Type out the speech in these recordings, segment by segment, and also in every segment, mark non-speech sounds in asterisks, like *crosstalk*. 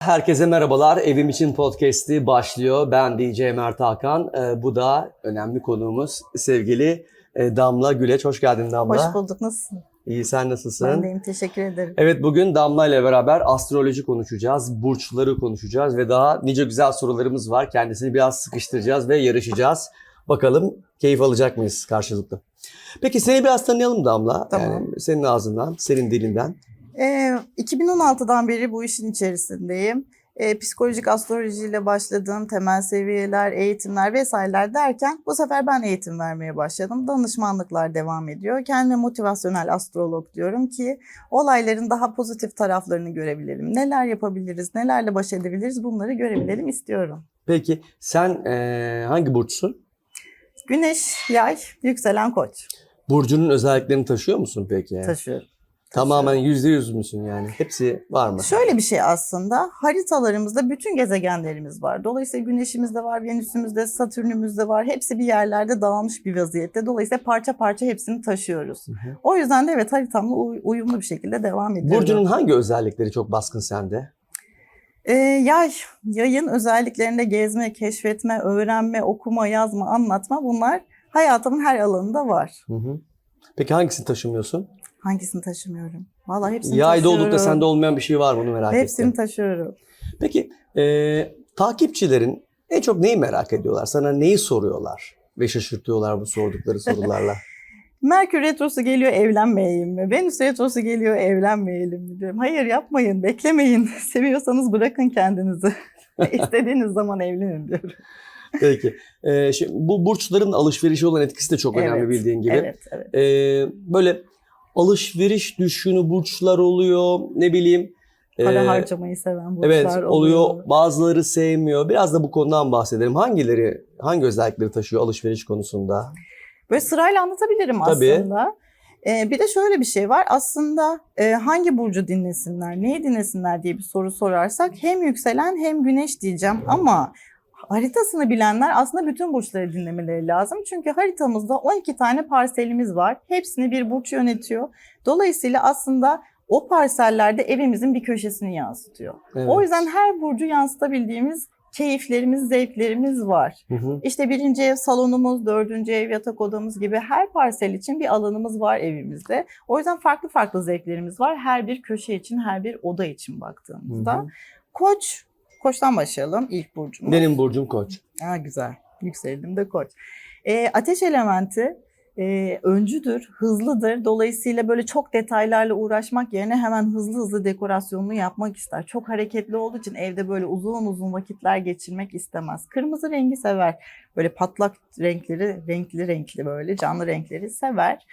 Herkese merhabalar. Evim için podcast'i başlıyor. Ben DJ Mert Hakan. Ee, bu da önemli konuğumuz sevgili e, Damla Güleç. Hoş geldin Damla. Hoş bulduk. Nasılsın? İyi sen nasılsın? Ben deyim. Teşekkür ederim. Evet bugün Damla ile beraber astroloji konuşacağız, burçları konuşacağız ve daha nice güzel sorularımız var. Kendisini biraz sıkıştıracağız ve yarışacağız. Bakalım keyif alacak mıyız karşılıklı? Peki seni biraz tanıyalım Damla. Tamam. Yani senin ağzından, senin dilinden. Ee, 2016'dan beri bu işin içerisindeyim. Ee, psikolojik astrolojiyle başladığım temel seviyeler, eğitimler vesaireler derken bu sefer ben eğitim vermeye başladım. Danışmanlıklar devam ediyor. Kendime motivasyonel astrolog diyorum ki olayların daha pozitif taraflarını görebilelim. Neler yapabiliriz, nelerle baş edebiliriz bunları görebilelim istiyorum. Peki sen eee, hangi burçsun? Güneş, yay, yükselen koç Burcunun özelliklerini taşıyor musun peki? taşıyorum. Tamamen yüzde yüz müsün yani? Hepsi var mı? Şöyle bir şey aslında haritalarımızda bütün gezegenlerimiz var. Dolayısıyla Güneşimiz de var, Venüs'ümüz de, Satürn'ümüz de var. Hepsi bir yerlerde dağılmış bir vaziyette. Dolayısıyla parça parça hepsini taşıyoruz. Hı hı. O yüzden de evet haritamla uy- uyumlu bir şekilde devam ediyorum. Burcunun hangi özellikleri çok baskın sende? Ee, yay, yayın özelliklerinde gezme, keşfetme, öğrenme, okuma, yazma, anlatma bunlar hayatımın her alanında var. Hı hı. Peki hangisini taşımıyorsun? Hangisini taşımıyorum? Vallahi hepsini Yayda taşıyorum. olup da sende olmayan bir şey var onu merak Hepsini ettim. taşıyorum. Peki eee, takipçilerin en çok neyi merak ediyorlar? Sana neyi soruyorlar? Ve şaşırtıyorlar bu sordukları sorularla. *laughs* Merkür Retrosu geliyor evlenmeyeyim mi? Venüs Retrosu geliyor evlenmeyelim mi diyorum. Hayır yapmayın, beklemeyin. *laughs* Seviyorsanız bırakın kendinizi. *laughs* İstediğiniz zaman evlenin diyorum. Peki. Eee, şimdi bu burçların alışverişe olan etkisi de çok önemli Evet, bildiğin gibi. Evet, evet. Eee, böyle alışveriş düşünü burçlar oluyor. Ne bileyim. Para eee, harcamayı seven burçlar Evet oluyor. oluyor. Bazıları sevmiyor. Biraz da bu konudan bahsedelim. Hangileri, hangi özellikleri taşıyor alışveriş konusunda? Böyle sırayla anlatabilirim Tabii. aslında. Ee, bir de şöyle bir şey var. Aslında e, hangi burcu dinlesinler, neyi dinlesinler diye bir soru sorarsak hem yükselen hem güneş diyeceğim ama haritasını bilenler aslında bütün burçları dinlemeleri lazım. Çünkü haritamızda 12 tane parselimiz var. Hepsini bir burç yönetiyor. Dolayısıyla aslında o parsellerde evimizin bir köşesini yansıtıyor. Evet. O yüzden her burcu yansıtabildiğimiz keyiflerimiz, zevklerimiz var. Hı hı. İşte birinci ev salonumuz, dördüncü ev yatak odamız gibi her parsel için bir alanımız var evimizde. O yüzden farklı farklı zevklerimiz var. Her bir köşe için, her bir oda için baktığımızda. Hı hı. Koç, koçtan başlayalım ilk burcumuz. Benim burcum koç. Ha, güzel, yükseldim de koç. Ee, ateş elementi e, öncüdür, hızlıdır. Dolayısıyla böyle çok detaylarla uğraşmak yerine hemen hızlı hızlı dekorasyonunu yapmak ister. Çok hareketli olduğu için evde böyle uzun uzun vakitler geçirmek istemez. Kırmızı rengi sever. Böyle patlak renkleri, renkli renkli böyle canlı renkleri sever.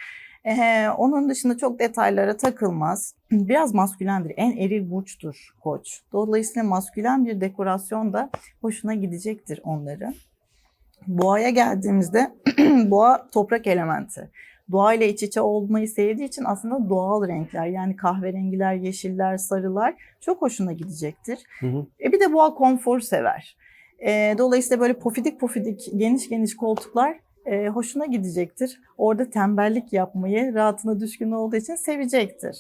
Ee, onun dışında çok detaylara takılmaz. *clears throat* Biraz maskülendir. En eril burçtur koç. Dolayısıyla maskülen bir dekorasyon da hoşuna gidecektir onların. Boğaya geldiğimizde *clears throat* boğa toprak elementi. Doğayla iç içe olmayı sevdiği için aslında doğal renkler yani kahverengiler, yeşiller, sarılar çok hoşuna gidecektir. Hı hı. E bir de boğa konfor sever. E, dolayısıyla böyle pofidik pofidik geniş geniş koltuklar e, hoşuna gidecektir. Orada tembellik yapmayı rahatına düşkün olduğu için sevecektir.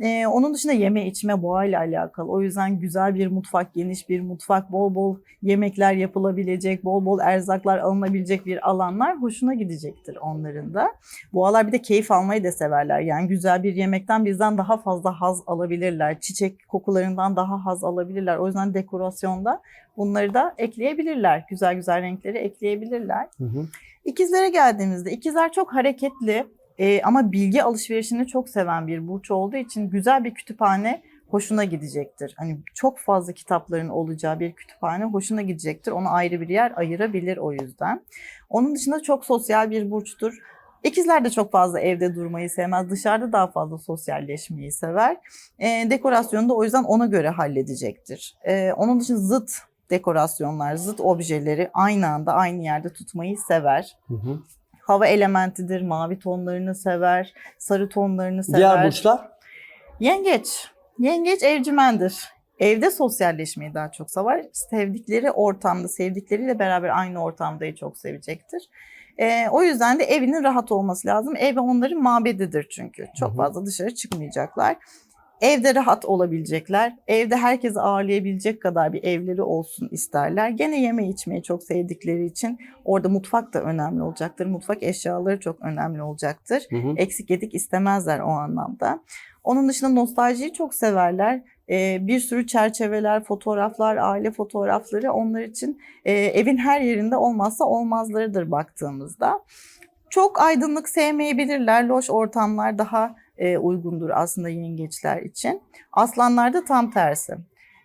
E, onun dışında yeme içme boğa ile alakalı. O yüzden güzel bir mutfak, geniş bir mutfak, bol bol yemekler yapılabilecek, bol bol erzaklar alınabilecek bir alanlar hoşuna gidecektir onların da. Boğalar bir de keyif almayı da severler. Yani güzel bir yemekten bizden daha fazla haz alabilirler. Çiçek kokularından daha haz alabilirler. O yüzden dekorasyonda bunları da ekleyebilirler. Güzel güzel renkleri ekleyebilirler. Hı hı. İkizlere geldiğimizde ikizler çok hareketli e, ama bilgi alışverişini çok seven bir burç olduğu için güzel bir kütüphane hoşuna gidecektir. Hani çok fazla kitapların olacağı bir kütüphane hoşuna gidecektir. Ona ayrı bir yer ayırabilir o yüzden. Onun dışında çok sosyal bir burçtur. İkizler de çok fazla evde durmayı sevmez. Dışarıda daha fazla sosyalleşmeyi sever. E, dekorasyonu da o yüzden ona göre halledecektir. E, onun dışında zıt dekorasyonlar, zıt objeleri aynı anda aynı yerde tutmayı sever. Hı hı. Hava elementidir, mavi tonlarını sever, sarı tonlarını sever. Diğer burçlar? Yengeç. Yengeç evcimendir. Evde sosyalleşmeyi daha çok sever. Sevdikleri ortamda, sevdikleriyle beraber aynı ortamdayı çok sevecektir. Ee, o yüzden de evinin rahat olması lazım. Ev onların mabedidir çünkü. Hı hı. Çok fazla dışarı çıkmayacaklar. Evde rahat olabilecekler. Evde herkesi ağırlayabilecek kadar bir evleri olsun isterler. Gene yeme içmeyi çok sevdikleri için orada mutfak da önemli olacaktır. Mutfak eşyaları çok önemli olacaktır. Hı hı. Eksik yedik istemezler o anlamda. Onun dışında nostaljiyi çok severler. Ee, bir sürü çerçeveler, fotoğraflar, aile fotoğrafları onlar için e, evin her yerinde olmazsa olmazlarıdır baktığımızda. Çok aydınlık sevmeyebilirler. Loş ortamlar daha e, uygundur aslında yengeçler için. Aslanlar da tam tersi.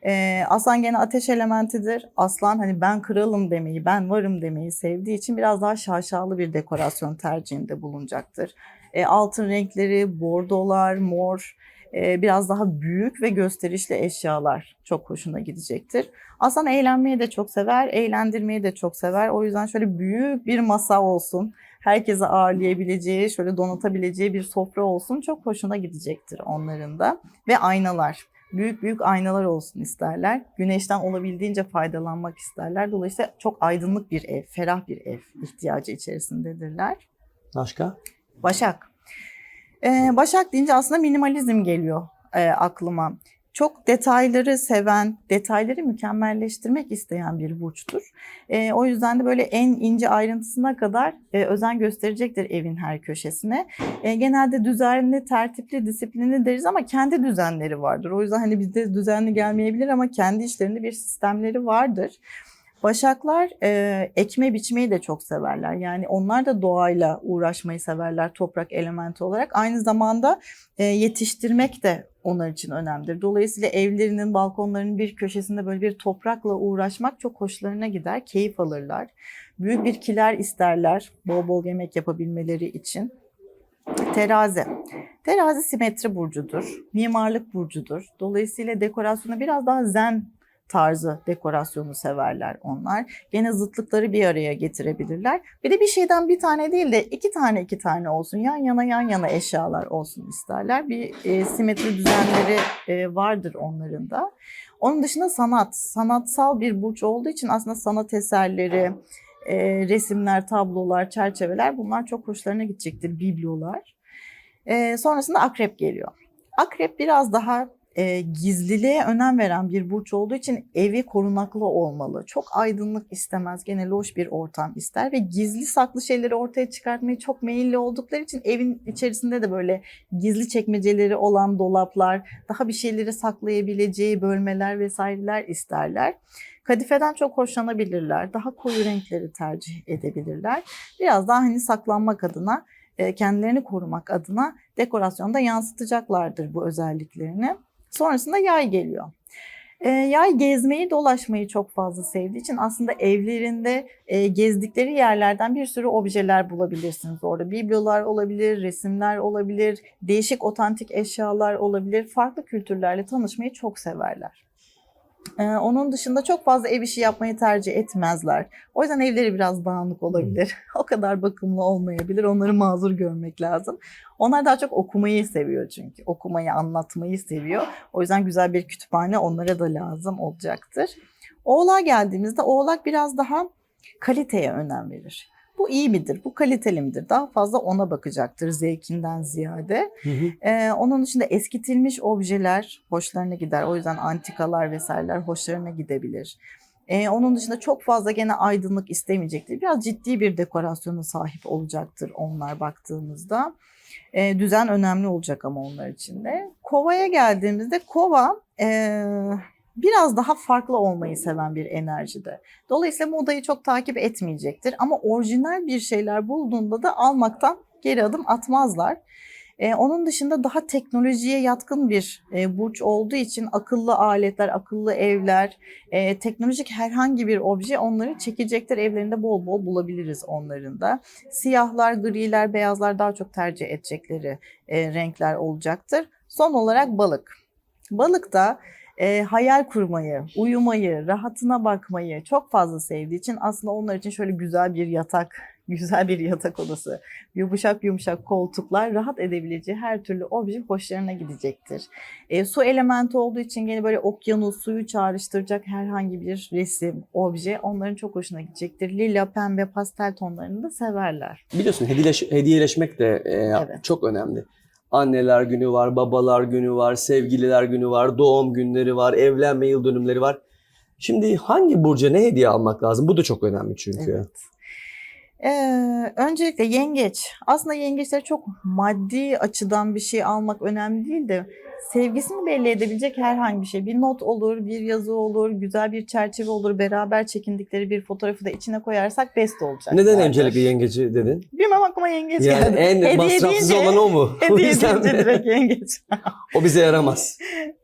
E, aslan gene ateş elementidir. Aslan hani ben kralım demeyi, ben varım demeyi sevdiği için biraz daha şaşalı bir dekorasyon tercihinde bulunacaktır. E, altın renkleri, bordolar, mor, e, biraz daha büyük ve gösterişli eşyalar çok hoşuna gidecektir. Aslan eğlenmeyi de çok sever, eğlendirmeyi de çok sever. O yüzden şöyle büyük bir masa olsun, herkese ağırlayabileceği, şöyle donatabileceği bir sofra olsun çok hoşuna gidecektir onların da. Ve aynalar. Büyük büyük aynalar olsun isterler. Güneşten olabildiğince faydalanmak isterler. Dolayısıyla çok aydınlık bir ev, ferah bir ev ihtiyacı içerisindedirler. Başka? Başak. Ee, Başak deyince aslında minimalizm geliyor e, aklıma. Çok detayları seven, detayları mükemmelleştirmek isteyen bir burçtur. E, o yüzden de böyle en ince ayrıntısına kadar e, özen gösterecektir evin her köşesine. E, genelde düzenli, tertipli, disiplinli deriz ama kendi düzenleri vardır. O yüzden hani bizde düzenli gelmeyebilir ama kendi işlerinde bir sistemleri vardır. Başaklar e, ekme biçmeyi de çok severler. Yani onlar da doğayla uğraşmayı severler toprak elementi olarak. Aynı zamanda e, yetiştirmek de onlar için önemlidir. Dolayısıyla evlerinin, balkonlarının bir köşesinde böyle bir toprakla uğraşmak çok hoşlarına gider, keyif alırlar. Büyük bir kiler isterler bol bol yemek yapabilmeleri için. Terazi. Terazi simetri burcudur, mimarlık burcudur. Dolayısıyla dekorasyonu biraz daha zen tarzı dekorasyonu severler onlar. Gene zıtlıkları bir araya getirebilirler. Bir de bir şeyden bir tane değil de iki tane iki tane olsun. Yan yana yan yana eşyalar olsun isterler. Bir e, simetri düzenleri e, vardır onların da. Onun dışında sanat. Sanatsal bir burç olduğu için aslında sanat eserleri, e, resimler, tablolar, çerçeveler bunlar çok hoşlarına gidecektir. Biblolar. E, sonrasında akrep geliyor. Akrep biraz daha e, gizliliğe önem veren bir burç olduğu için evi korunaklı olmalı. Çok aydınlık istemez. Gene loş bir ortam ister ve gizli saklı şeyleri ortaya çıkartmaya çok meyilli oldukları için evin içerisinde de böyle gizli çekmeceleri olan dolaplar, daha bir şeyleri saklayabileceği bölmeler vesaireler isterler. Kadifeden çok hoşlanabilirler. Daha koyu renkleri tercih edebilirler. Biraz daha hani saklanmak adına, e, kendilerini korumak adına dekorasyonda yansıtacaklardır bu özelliklerini. Sonrasında yay geliyor. E, yay gezmeyi, dolaşmayı çok fazla sevdiği için aslında evlerinde e, gezdikleri yerlerden bir sürü objeler bulabilirsiniz orada. Biblolar olabilir, resimler olabilir, değişik otantik eşyalar olabilir. Farklı kültürlerle tanışmayı çok severler. Ee, onun dışında çok fazla ev işi yapmayı tercih etmezler. O yüzden evleri biraz dağınık olabilir. *laughs* o kadar bakımlı olmayabilir. Onları mazur görmek lazım. Onlar daha çok okumayı seviyor çünkü. Okumayı, anlatmayı seviyor. O yüzden güzel bir kütüphane onlara da lazım olacaktır. Oğlağa geldiğimizde oğlak biraz daha kaliteye önem verir. Bu iyi midir? Bu kaliteli midir? Daha fazla ona bakacaktır zevkinden ziyade. Hı hı. Ee, onun dışında eskitilmiş objeler hoşlarına gider. O yüzden antikalar vesaireler hoşlarına gidebilir. Ee, onun dışında çok fazla gene aydınlık istemeyecektir. Biraz ciddi bir dekorasyona sahip olacaktır onlar baktığımızda. Ee, düzen önemli olacak ama onlar için de. Kovaya geldiğimizde kova ee, biraz daha farklı olmayı seven bir enerjide. Dolayısıyla modayı çok takip etmeyecektir. Ama orijinal bir şeyler bulduğunda da almaktan geri adım atmazlar. Ee, onun dışında daha teknolojiye yatkın bir e, burç olduğu için akıllı aletler, akıllı evler, e, teknolojik herhangi bir obje onları çekecektir. Evlerinde bol bol bulabiliriz onların da. Siyahlar, griler, beyazlar daha çok tercih edecekleri e, renkler olacaktır. Son olarak balık. Balık da e, hayal kurmayı, uyumayı, rahatına bakmayı çok fazla sevdiği için aslında onlar için şöyle güzel bir yatak, *laughs* güzel bir yatak odası, yumuşak yumuşak koltuklar, rahat edebileceği her türlü obje hoşlarına gidecektir. E, su elementi olduğu için gene böyle okyanus, suyu çağrıştıracak herhangi bir resim, obje onların çok hoşuna gidecektir. Lila, pembe, pastel tonlarını da severler. Biliyorsun hediyeleş, hediyeleşmek de e, Evet. çok önemli. Anneler günü var, babalar günü var, sevgililer günü var, doğum günleri var, evlenme yıl dönümleri var. Şimdi hangi burca ne hediye almak lazım? Bu da çok önemli çünkü. Evet. Ee, öncelikle yengeç. Aslında yengeçlere çok maddi açıdan bir şey almak önemli değil de sevgisini belli edebilecek herhangi bir şey. Bir not olur, bir yazı olur, güzel bir çerçeve olur. Beraber çekindikleri bir fotoğrafı da içine koyarsak best olacak. Neden zaten. öncelikle yengeci dedin? Bilmem aklıma yengeç Yani geldi. en Hediye masrafsız deyince- olan o mu? *laughs* Hediye deyince direkt yengeç. *laughs* o bize yaramaz.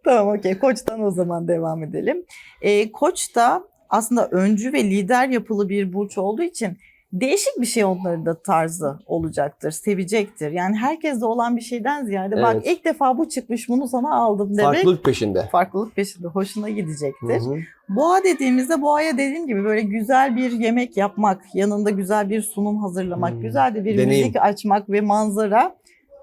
Tamam okey. Koç'tan o zaman devam edelim. Ee, Koç da aslında öncü ve lider yapılı bir burç olduğu için değişik bir şey onların da tarzı olacaktır, sevecektir. Yani herkeste olan bir şeyden ziyade bak Evet. ilk defa bu çıkmış bunu sana aldım demek Farklılık peşinde. farklılık peşinde hoşuna gidecektir. Hı hı. Boğa dediğimizde boğaya dediğim gibi böyle güzel bir yemek yapmak, yanında güzel bir sunum hazırlamak, Hmm. güzel de bir Deneyim. müzik açmak ve manzara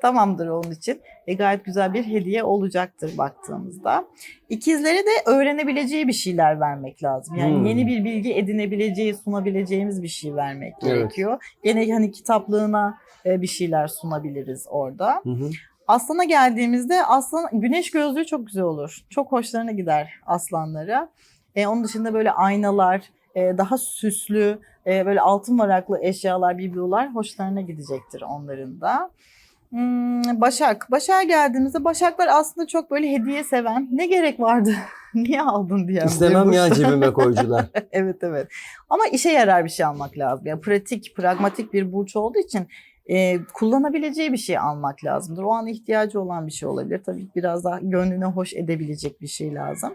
tamamdır onun için. E, gayet güzel bir hediye olacaktır baktığımızda. İkizlere de öğrenebileceği bir şeyler vermek lazım. Yani Hmm. yeni bir bilgi edinebileceği, sunabileceğimiz bir şey vermek Evet. gerekiyor. Gene hani kitaplığına e, bir şeyler sunabiliriz orada. Hı hı. Aslana geldiğimizde aslan güneş gözlüğü çok güzel olur. Çok hoşlarına gider aslanlara. E, onun dışında böyle aynalar, e, daha süslü, e, böyle altın varaklı eşyalar, biblolar hoşlarına gidecektir onların da. Hmm, Başak. Başak'a geldiğimizde Başaklar aslında çok böyle hediye seven. Ne gerek vardı? *laughs* Niye aldın diye. İstemem ya cebime *laughs* koycular. evet evet. Ama işe yarar bir şey almak lazım. Yani pratik, pragmatik bir burç olduğu için e, kullanabileceği bir şey almak lazımdır. O an ihtiyacı olan bir şey olabilir. Tabii biraz daha gönlüne hoş edebilecek bir şey lazım.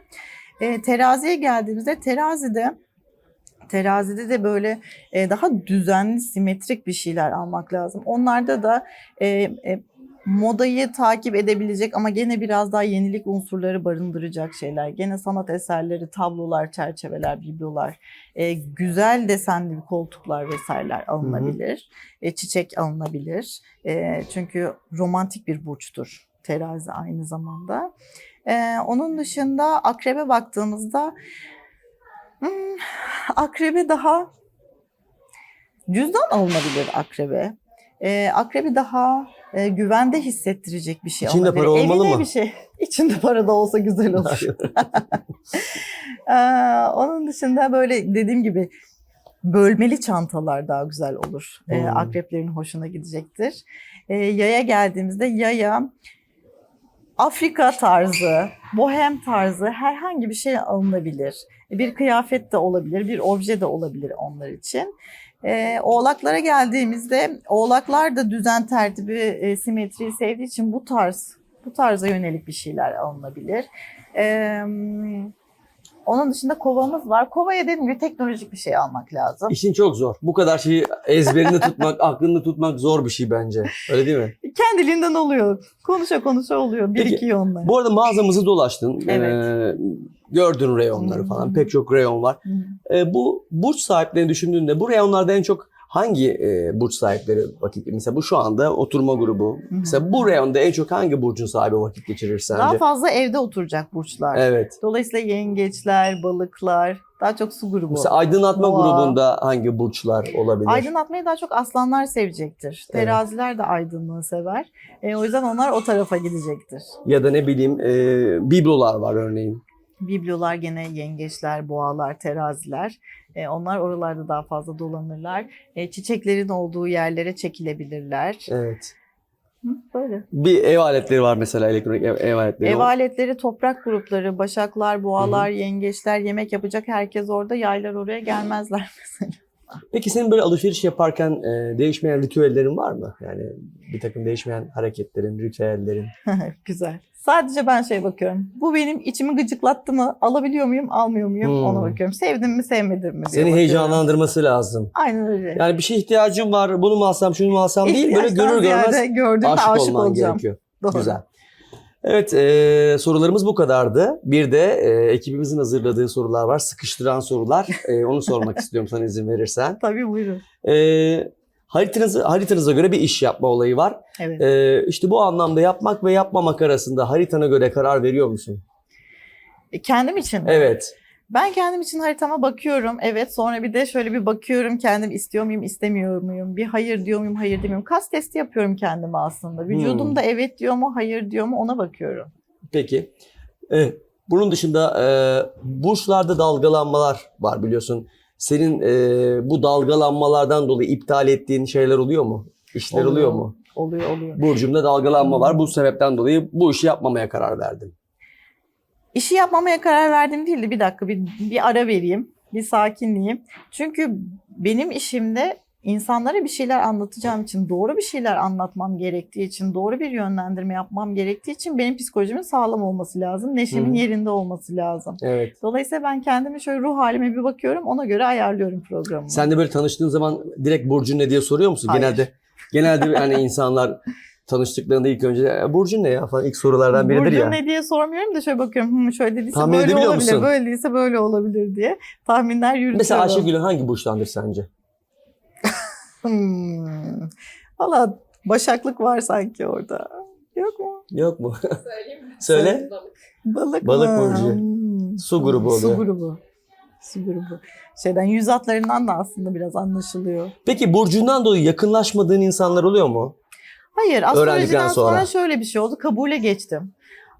E, teraziye geldiğimizde terazide terazide de böyle e, daha düzenli, simetrik bir şeyler almak lazım. Onlarda da e, e, modayı takip edebilecek ama gene biraz daha yenilik unsurları barındıracak şeyler. Gene sanat eserleri, tablolar, çerçeveler, biblolar, e, güzel desenli koltuklar vesaireler alınabilir. E, çiçek alınabilir. E, çünkü romantik bir burçtur terazi aynı zamanda. E, onun dışında akrebe baktığımızda hmm, akrebe daha cüzdan alınabilir akrebe. E, akrebi daha e, güvende hissettirecek bir şey İçinde para olmalı Evine mı? bir şey. *laughs* İçinde para da olsa güzel olur. *laughs* Ee, onun dışında böyle dediğim gibi bölmeli çantalar daha güzel olur. Ee, Hmm. akreplerin hoşuna gidecektir. Ee, yaya geldiğimizde yaya Afrika tarzı, bohem tarzı herhangi bir şey alınabilir. Bir kıyafet de olabilir, bir obje de olabilir onlar için. Ee, oğlaklara geldiğimizde oğlaklar da düzen tertibi, e, simetriyi sevdiği için bu tarz bu tarza yönelik bir şeyler alınabilir. Ee, onun dışında kovamız var. Kovaya dediğim gibi teknolojik bir şey almak lazım. İşin çok zor. Bu kadar şeyi ezberinde tutmak, *laughs* aklında tutmak zor bir şey bence. Öyle değil mi? Kendiliğinden oluyor. Konuşa konuşa oluyor. Peki, Birikiyor onlar. Bu arada mağazamızı dolaştın. Evet. Ee, gördün reyonları falan. Pek çok reyon var. Ee, bu burç sahiplerini düşündüğünde bu reyonlarda en çok hangi e, burç sahipleri vakit mesela bu şu anda oturma grubu. Hı hı. Mesela bu reyonda en çok hangi burcun sahibi vakit geçirir sence? Daha fazla evde oturacak burçlar. Evet. Dolayısıyla yengeçler, balıklar, daha çok su grubu. Mesela aydınlatma Boğa. grubunda hangi burçlar olabilir? Aydınlatmayı daha çok aslanlar sevecektir. Evet. Teraziler de aydınlığı sever. E, o yüzden onlar o tarafa gidecektir. Ya da ne bileyim e, biblolar var örneğin. Biblolar gene yengeçler, boğalar, teraziler. E, onlar oralarda daha fazla dolanırlar. E, çiçeklerin olduğu yerlere çekilebilirler. Evet. Hı, böyle. Bir ev aletleri var mesela elektronik ev, ev aletleri. Ev aletleri, toprak grupları, başaklar, boğalar, yengeçler, yemek yapacak herkes orada. Yaylar oraya gelmezler *laughs* mesela. Peki senin böyle alışveriş yaparken e, değişmeyen ritüellerin var mı? Yani bir takım değişmeyen hareketlerin, ritüellerin. *laughs* Güzel. Sadece ben şey bakıyorum. Bu benim içimi gıcıklattı mı? Alabiliyor muyum, almıyor muyum? Hmm. Ona bakıyorum. Sevdim mi, sevmedim mi diye Seni bakıyorum. heyecanlandırması lazım. Aynen öyle. Yani bir şey ihtiyacım var, bunu mu alsam, şunu mu alsam değil. Böyle görür görmez gördüğümde aşık, aşık, olman olacağım. gerekiyor. Doğru. Güzel. Evet, e, sorularımız bu kadardı. Bir de e, ekibimizin hazırladığı sorular var. Sıkıştıran sorular. E, onu sormak *laughs* istiyorum sana izin verirsen. Tabii buyurun. E, haritanızı, haritanıza göre bir iş yapma olayı var. Evet. E, işte bu anlamda yapmak ve yapmamak arasında haritana göre karar veriyor musun? E, Kendim için mi? Evet. Ben kendim için haritama bakıyorum. Evet sonra bir de şöyle bir bakıyorum kendim istiyor muyum istemiyor muyum? Bir hayır diyor muyum hayır demiyorum. Kas testi yapıyorum kendime aslında. Vücudum Hmm. da evet diyor mu hayır diyor mu ona bakıyorum. Peki. Evet. Bunun dışında e, burçlarda dalgalanmalar var biliyorsun. Senin e, bu dalgalanmalardan dolayı iptal ettiğin şeyler oluyor mu? İşler oluyor, Oluyor. mu? Oluyor oluyor. Burcumda dalgalanma var. Bu sebepten dolayı bu işi yapmamaya karar verdim. İşi yapmamaya karar verdim değildi. Bir dakika bir, bir ara vereyim. Bir sakinleyeyim. Çünkü benim işimde insanlara bir şeyler anlatacağım için, doğru bir şeyler anlatmam gerektiği için, doğru bir yönlendirme yapmam gerektiği için benim psikolojimin sağlam olması lazım. Neşemin Hı. yerinde olması lazım. Evet. Dolayısıyla ben kendimi şöyle ruh halime bir bakıyorum. Ona göre ayarlıyorum programımı. Sen de böyle tanıştığın zaman direkt burcun ne diye soruyor musun? Hayır. Genelde genelde hani insanlar tanıştıklarında ilk önce "E, burcun ne ya falan ilk sorulardan biridir Burcu ya. ne diye sormuyorum da şöyle bakıyorum. Hı, şöyle dediyse Tahmin böyle olabilir, musun? böyle değilse böyle olabilir diye tahminler yürütüyorum. Mesela Ayşegül'ün hangi burçtandır sence? Hmm. Valla başaklık var sanki orada. Yok mu? Yok mu? Söyleyeyim mi? Söyle. Balık, Balık mı? burcu. Hmm. Su grubu Su oluyor. grubu. Su grubu. Şeyden yüz hatlarından da aslında biraz anlaşılıyor. Peki burcundan dolayı yakınlaşmadığın insanlar oluyor mu? Hayır astrolojiden sonra. sonra. şöyle bir şey oldu. Kabule geçtim.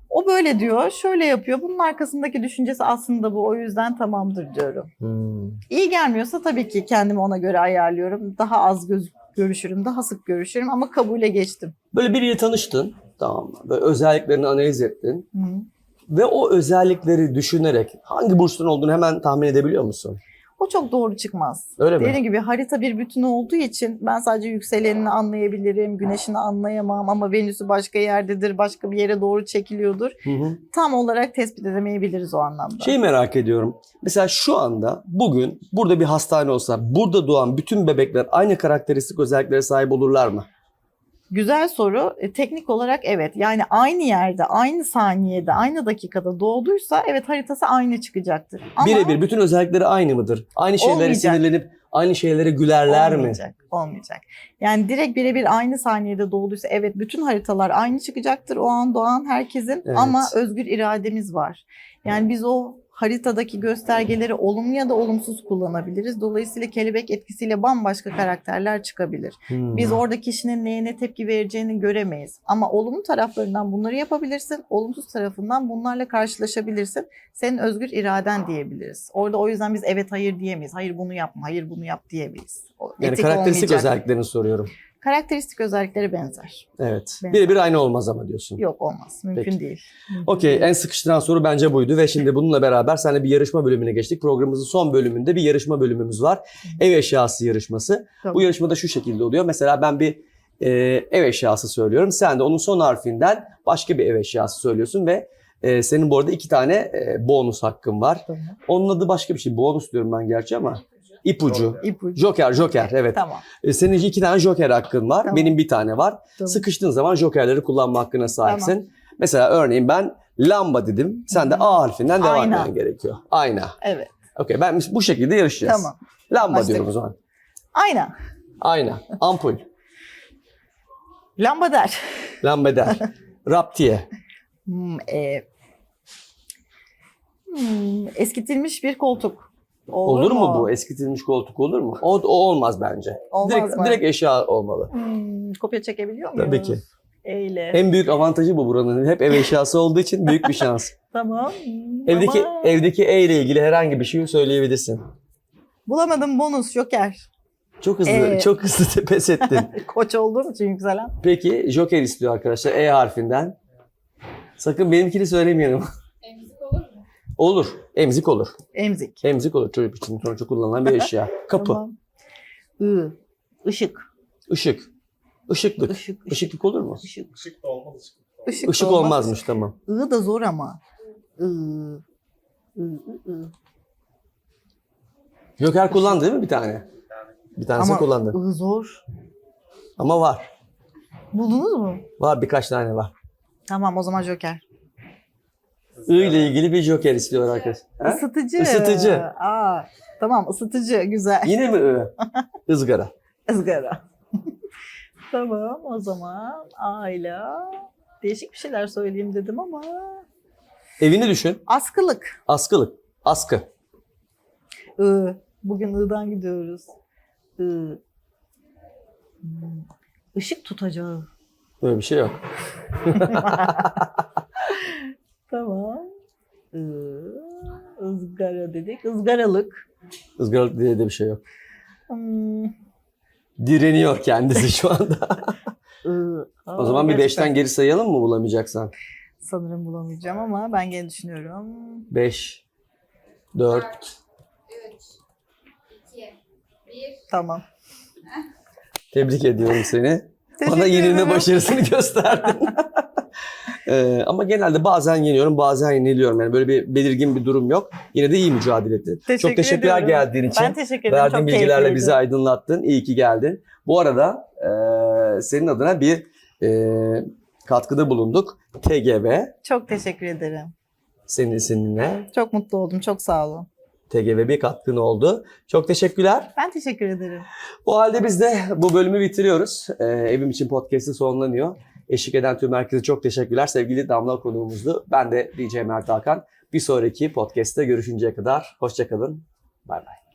O böyle diyor, şöyle yapıyor. Bunun arkasındaki düşüncesi aslında bu. O yüzden tamamdır diyorum. Hmm. İyi gelmiyorsa tabii ki kendimi ona göre ayarlıyorum. Daha az göz, görüşürüm, daha sık görüşürüm ama kabule geçtim. Böyle biriyle tanıştın. Tamam mı? Böyle özelliklerini analiz ettin. Hı. Ve o özellikleri düşünerek hangi burçtan olduğunu hemen tahmin edebiliyor musun? O çok doğru çıkmaz. Öyle mi? Dediğim gibi harita bir bütün olduğu için ben sadece yükselenini anlayabilirim, güneşini anlayamam ama Venüs'ü başka yerdedir, başka bir yere doğru çekiliyordur. Hı hı. Tam olarak tespit edemeyebiliriz o anlamda. Şeyi merak ediyorum. Mesela şu anda bugün burada bir hastane olsa burada doğan bütün bebekler aynı karakteristik özelliklere sahip olurlar mı? Güzel soru. E, teknik olarak evet. Yani aynı yerde, aynı saniyede, aynı dakikada doğduysa evet haritası aynı çıkacaktır. Ama Birebir bütün özellikleri aynı mıdır? Aynı şeylere Olmayacak. sinirlenip aynı şeylere gülerler mi? olmayacak, olmayacak. Yani direkt birebir aynı saniyede doğduysa evet bütün haritalar aynı çıkacaktır o an doğan herkesin Evet. ama özgür irademiz var. Yani biz o haritadaki göstergeleri olumlu ya da olumsuz kullanabiliriz. Dolayısıyla kelebek etkisiyle bambaşka karakterler çıkabilir. Hmm. Biz orada kişinin neye ne tepki vereceğini göremeyiz. Ama olumlu taraflarından bunları yapabilirsin, olumsuz tarafından bunlarla karşılaşabilirsin. Senin özgür iraden diyebiliriz. Orada o yüzden biz evet hayır diyemeyiz. Hayır bunu yapma, hayır bunu yap diyemeyiz. O yani karakteristik olmayacak. özelliklerini soruyorum. Karakteristik özellikleri benzer. Evet. Ben- Birebir aynı olmaz ama diyorsun. Yok olmaz. Mümkün Peki. değil. Okey en sıkıştıran soru bence buydu ve şimdi bununla beraber seninle bir yarışma bölümüne geçtik. Programımızın son bölümünde bir yarışma bölümümüz var. Ev eşyası yarışması. Tamam. Bu yarışmada şu şekilde oluyor. Mesela ben bir e, ev eşyası söylüyorum. Sen de onun son harfinden başka bir ev eşyası söylüyorsun ve e, senin bu arada iki tane e, bonus hakkın var. Tamam. Onun adı başka bir şey. Bonus diyorum ben gerçi ama. İpucu. İpucu. Joker, Joker evet. Tamam. E, Senin iki tane Joker hakkın var. Tamam. Benim bir tane var. tamam. Sıkıştığın zaman Joker'leri kullanma hakkına sahipsin. Mesela örneğin ben lamba dedim. Sen de. A harfinden devam Ayna. etmen gerekiyor. Ayna. Evet. Okey ben bu şekilde yarışacağız. Tamam. Lamba Anlaştık. diyorum o zaman. Aynen. Ayna. Ampul. Lambader. Lambader. *laughs* Raptiye. Hmm, e, hmm, eskitilmiş bir koltuk. Olur, mu bu? Eskitilmiş koltuk olur mu? O, o olmaz bence. Olmaz direkt, mı? direkt eşya olmalı. Hmm, kopya çekebiliyor muyuz? Tabii ki. Eyle. En büyük avantajı bu buranın. Hep ev eşyası olduğu için büyük bir şans. *laughs* Tamam. Evdeki ama evdeki E ile ilgili herhangi bir şey söyleyebilirsin. Bulamadım bonus joker. Çok hızlı, Ee, çok hızlı *laughs* pes ettin. *laughs* Koç olduğum için yükselen. Peki Joker istiyor arkadaşlar E harfinden. Sakın benimkini söylemeyelim. Olur. Emzik olur. Emzik. Emzik olur çocuk için sonuçta kullanılan bir eşya. *laughs* Kapı. Tamam. I. Işık. Işık. Işıklık. Işık. Işık. Işıklık olur mu? Işık. Işık da olmaz. ışık. Işık, Işık da olmaz. olmazmış tamam. I da zor ama. I. I, I, I. Joker kullandı değil mi bir tane? Bir tanesini Ama kullandı. I zor. Ama var. Buldunuz mu? Var birkaç tane var. Tamam o zaman joker. I ile ilgili bir Joker istiyor arkadaş. Ha? Isıtıcı. Isıtıcı. Aa, tamam ısıtıcı güzel. Yine mi I? *laughs* Izgara. Izgara. *laughs* tamam o zaman ayla. Değişik bir şeyler söyleyeyim dedim ama. Evini düşün. Askılık. Askılık. Askı. I. Bugün I'dan gidiyoruz. I. Hmm. Işık tutacağı. Böyle bir şey yok. *laughs* Tamam. I. ızgara dedik. Izgaralık. Izgaralık diye de bir şey yok. Hmm. Direniyor kendisi şu anda. I. o zaman bir beşten geri sayalım mı bulamayacaksan? Sanırım bulamayacağım ama ben gene düşünüyorum. 5, 4, 3, 2, 1. Tamam. Tebrik ediyorum seni. Bana yenilme başarısını gösterdin. *laughs* Ee, ama genelde bazen yeniyorum, bazen yeniliyorum. Yani böyle bir belirgin bir durum yok. Yine de iyi mücadele ettin. Çok Teşekkür teşekkürler ediyorum. geldiğin için. Ben teşekkür ederim. Verdiğin Çok bilgilerle keyifliydi. bizi aydınlattın. İyi ki geldin. Bu arada e, senin adına bir e, katkıda bulunduk. TGV Çok teşekkür ederim. senin seninle. Çok mutlu oldum. Çok sağ olun. TGV bir katkın oldu. Çok teşekkürler. Ben teşekkür ederim. O halde biz de bu bölümü bitiriyoruz. Ee, Evim için podcast'i sonlanıyor. Eşlik eden tüm herkese çok teşekkürler. Sevgili Damla konuğumuzdu. Ben de DJ Mert Hakan. Bir sonraki podcast'te görüşünceye kadar hoşçakalın. Bay bay.